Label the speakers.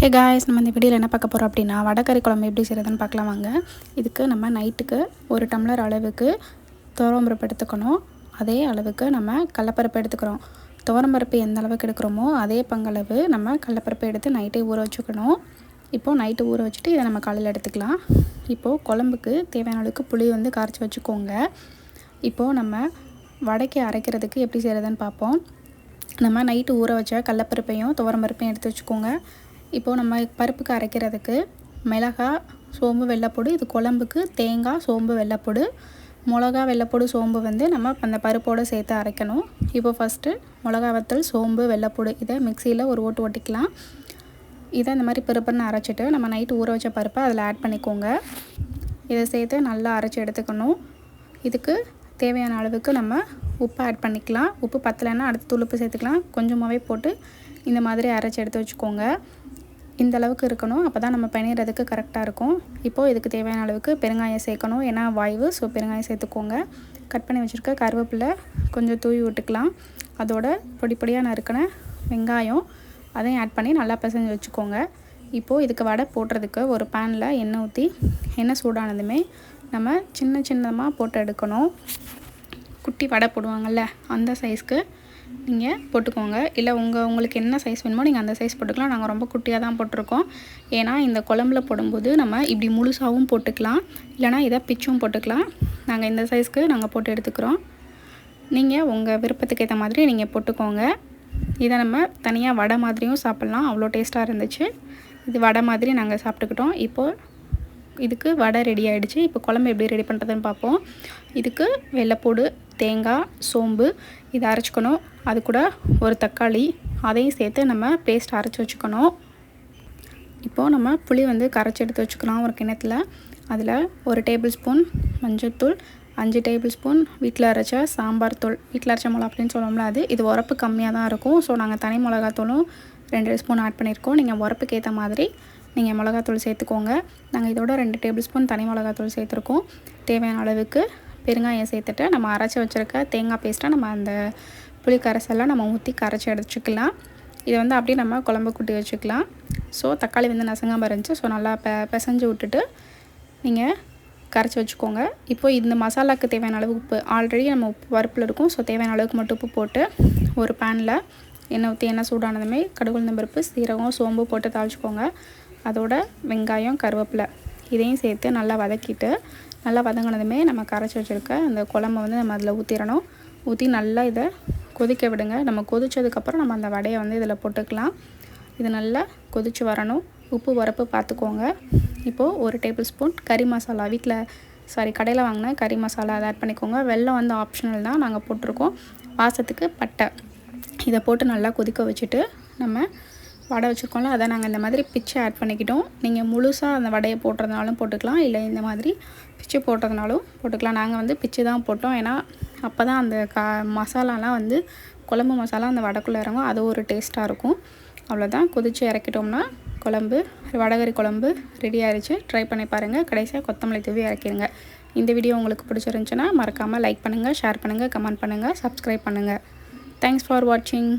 Speaker 1: Hey guys நம்ம இந்த வீடியோவில் என்ன பார்க்க போகிறோம் அப்படின்னா வடக்கறி குழம்பு எப்படி செய்கிறதுன்னு பார்க்கலாம் வாங்க. இதுக்கு நம்ம நைட்டுக்கு ஒரு டம்ளர் அளவுக்கு துவரம்பருப்பு எடுத்துக்கணும். அதே அளவுக்கு நம்ம கடலப்பருப்பு எடுத்துக்கிறோம். துவரம்பருப்பு எந்த அளவுக்கு எடுக்கிறோமோ அதே பங்களவு நம்ம கடலப்பருப்பு எடுத்து நைட்டே ஊற வச்சுக்கணும். இப்போது நைட்டு ஊற வச்சுட்டு இதை நம்ம காலையில் எடுத்துக்கலாம். இப்போது குழம்புக்கு தேவையான அளவுக்கு புளி வந்து கரைச்சி வச்சுக்கோங்க. இப்போது நம்ம வடைக்கு அரைக்கிறதுக்கு எப்படி செய்கிறதுன்னு பார்ப்போம். நம்ம நைட்டு ஊற வச்ச கடலப்பருப்பையும் துவரம்பருப்பையும் எடுத்து வச்சுக்கோங்க. இப்போது நம்ம பருப்புக்கு அரைக்கிறதுக்கு மிளகா சோம்பு வெள்ளைப்பொடி இது குழம்புக்கு தேங்காய் சோம்பு வெள்ளைப்பொடு மிளகா வெள்ளைப்பொடு சோம்பு வந்து நம்ம அந்த பருப்போடு சேர்த்து அரைக்கணும். இப்போ ஃபஸ்ட்டு மிளகா வத்தல் சோம்பு வெள்ளைப்பொடு இதை மிக்சியில் ஒரு ஓட்டு ஓட்டிக்கலாம் இதை இந்த மாதிரி பருப்புன்னு அரைச்சிட்டு நம்ம நைட்டு ஊற வச்ச பருப்பை அதில் ஆட் பண்ணிக்கோங்க. இதை சேர்த்து நல்லா அரைச்சி எடுத்துக்கணும். இதுக்கு தேவையான அளவுக்கு நம்ம உப்பு ஆட் பண்ணிக்கலாம். உப்பு பத்தலைன்னா அடுத்து துளுப்பு சேர்த்துக்கலாம். கொஞ்சமாகவே போட்டு இந்த மாதிரி அரைச்சி எடுத்து வச்சுக்கோங்க. இந்த அளவுக்கு இருக்கணும். அப்போ தான் நம்ம பிணையிறதுக்கு கரெக்டாக இருக்கும். இப்போது இதுக்கு தேவையான அளவுக்கு பெருங்காயம் சேர்க்கணும். ஏன்னா வாய்வு. ஸோ பெருங்காயம் சேர்த்துக்கோங்க. கட் பண்ணி வச்சுருக்க கருவேப்பிலை கொஞ்சம் தூவி விட்டுக்கலாம். அதோட பொடி பொடியாக நறுக்கின வெங்காயம் அதையும் ஆட் பண்ணி நல்லா பிசைஞ்சு வச்சுக்கோங்க. இப்போது இதுக்கு வடை போடுறதுக்கு ஒரு பேனில் எண்ணெய் ஊற்றி எண்ணெய் சூடானதுமே நம்ம சின்ன சின்னமாக போட்டு எடுக்கணும். குட்டி வடை போடுவாங்கள்ல அந்த சைஸ்க்கு நீங்கள் போட்டுக்கோங்க. இல்லை உங்கள் உங்களுக்கு என்ன சைஸ் வேணுமோ நீங்கள் அந்த சைஸ் போட்டுக்கலாம். நாங்கள் ரொம்ப குட்டியாக தான் போட்டிருக்கோம். ஏன்னா இந்த குழம்புல போடும்போது நம்ம இப்படி முழுசாகவும் போட்டுக்கலாம். இல்லைனா இதை பிச்சும் போட்டுக்கலாம். நாங்கள் இந்த சைஸ்க்கு நாங்கள் போட்டு எடுத்துக்கிறோம். நீங்கள் உங்கள் விருப்பத்துக்கு ஏற்ற மாதிரி நீங்கள் போட்டுக்கோங்க. இதை நம்ம தனியாக வடை மாதிரியும் சாப்பிட்லாம். அவ்வளோ டேஸ்ட்டாக இருந்துச்சு. இது வடை மாதிரி நாங்கள் சாப்பிட்டுக்கிட்டோம். இப்போது இதுக்கு வடை ரெடி ஆகிடுச்சு இப்போ குழம்பு எப்படி ரெடி பண்ணுறதுன்னு பார்ப்போம். இதுக்கு வெள்ளைப்பூடு தேங்காய் சோம்பு இதை அரைச்சிக்கணும். அது கூட ஒரு தக்காளி அதையும் சேர்த்து நம்ம பேஸ்ட் அரைச்சி வச்சுக்கணும். இப்போது நம்ம புளி வந்து கரைச்சி எடுத்து வச்சுக்கலாம் ஒரு கிணத்துல அதில் ஒரு டேபிள் ஸ்பூன் மஞ்சள்தூள் அஞ்சு டேபிள் ஸ்பூன் வீட்டில் அரைச்ச சாம்பார் தூள். வீட்டில் அரைச்ச மிளகா அப்படின்னு சொல்லணும்ல அது. இது உரப்பு கம்மியாக தான் இருக்கும். ஸோ நாங்கள் தனி மிளகாத்தூளும் ரெண்டு ஸ்பூன் ஆட் பண்ணியிருக்கோம். நீங்கள் உரப்புக்கு ஏற்ற மாதிரி நீங்கள் மிளகாத்தூள் சேர்த்துக்கோங்க. நாங்கள் இதோட ரெண்டு டேபிள் ஸ்பூன் தனி மிளகாத்தூள் சேர்த்துருக்கோம். தேவையான அளவுக்கு பெருங்காயம் சேர்த்துட்டு நம்ம அரைச்சி வச்சுருக்க தேங்காய் பேஸ்ட்டாக நம்ம அந்த புளி கரைசல்லாம் நம்ம ஊற்றி கரைச்சி எடுத்துக்கலாம். இதை வந்து அப்படியே நம்ம குழம்பு கூட்டி வச்சுக்கலாம். ஸோ தக்காளி வந்து நசங்காமல் இருந்துச்சு. ஸோ நல்லா பெ பிசைஞ்சு விட்டுட்டு நீங்கள் கரைச்சி வச்சுக்கோங்க. இப்போ இந்த மசாலாவுக்கு தேவையான அளவு உப்பு ஆல்ரெடி நம்ம உப்பு பருப்பில் இருக்கும். ஸோ தேவையான அளவுக்கு மட்டும் உப்பு போட்டு ஒரு பேனில் எண்ணெய் ஊற்றி எண்ணெய் சூடானதுமே கடுகுள் பருப்பு சீரகம் சோம்பு போட்டு தாளிச்சிக்கோங்க. அதோட வெங்காயம் கருவேப்பிலை இதையும் சேர்த்து நல்லா வதக்கிட்டு நல்லா வதங்கினதுமே நம்ம கரைச்சி வச்சுருக்க அந்த குழம்ப வந்து நம்ம அதில் ஊற்றிடணும் ஊற்றி நல்லா இதை கொதிக்க விடுங்க. நம்ம கொதித்ததுக்கப்புறம் நம்ம அந்த வடையை வந்து இதில் போட்டுக்கலாம். இது நல்லா கொதித்து வரணும். உப்பு உரப்பு பார்த்துக்கோங்க. இப்போது ஒரு டேபிள் ஸ்பூன் கறி மசாலா. வீட்டில் சாரி கடையில் வாங்கின கறி மசாலா அதை ஆட் பண்ணிக்கோங்க. வெள்ளம் வந்து ஆப்ஷனல் தான் நாங்கள் போட்டிருக்கோம். வாசத்துக்கு பட்டை. இதை போட்டு நல்லா கொதிக்க வச்சுட்டு நம்ம வடை வச்சுருக்கோம்ல அதை நாங்கள் இந்த மாதிரி பிச்சு ஆட் பண்ணிக்கிட்டோம். நீங்கள் முழுசாக அந்த வடையை போட்டுறதுனாலும் போட்டுக்கலாம் இல்லை இந்த மாதிரி பிச்சு போட்டதுனாலும் போட்டுக்கலாம். நாங்கள் வந்து பிச்சு தான் போட்டோம். ஏன்னா அப்போ தான் அந்த கா மசாலாலாம் வந்து குழம்பு மசாலா அந்த வடைக்குள்ளே இறங்கும். அது ஒரு டேஸ்ட்டாக இருக்கும். அவ்வளோதான் கொதித்து இறக்கிட்டோம்னா குழம்பு வடகரி குழம்பு ரெடி ஆயிடுச்சு ட்ரை பண்ணி பாருங்கள் கடைசியாக கொத்தமல்லி தூவி இறக்கிடுங்க. இந்த வீடியோ உங்களுக்கு பிடிச்சிருந்துச்சுன்னா மறக்காமல் லைக் பண்ணுங்கள் ஷேர் பண்ணுங்கள் கமெண்ட் பண்ணுங்கள் சப்ஸ்கிரைப் பண்ணுங்கள் தேங்க்ஸ் ஃபார் வாட்சிங்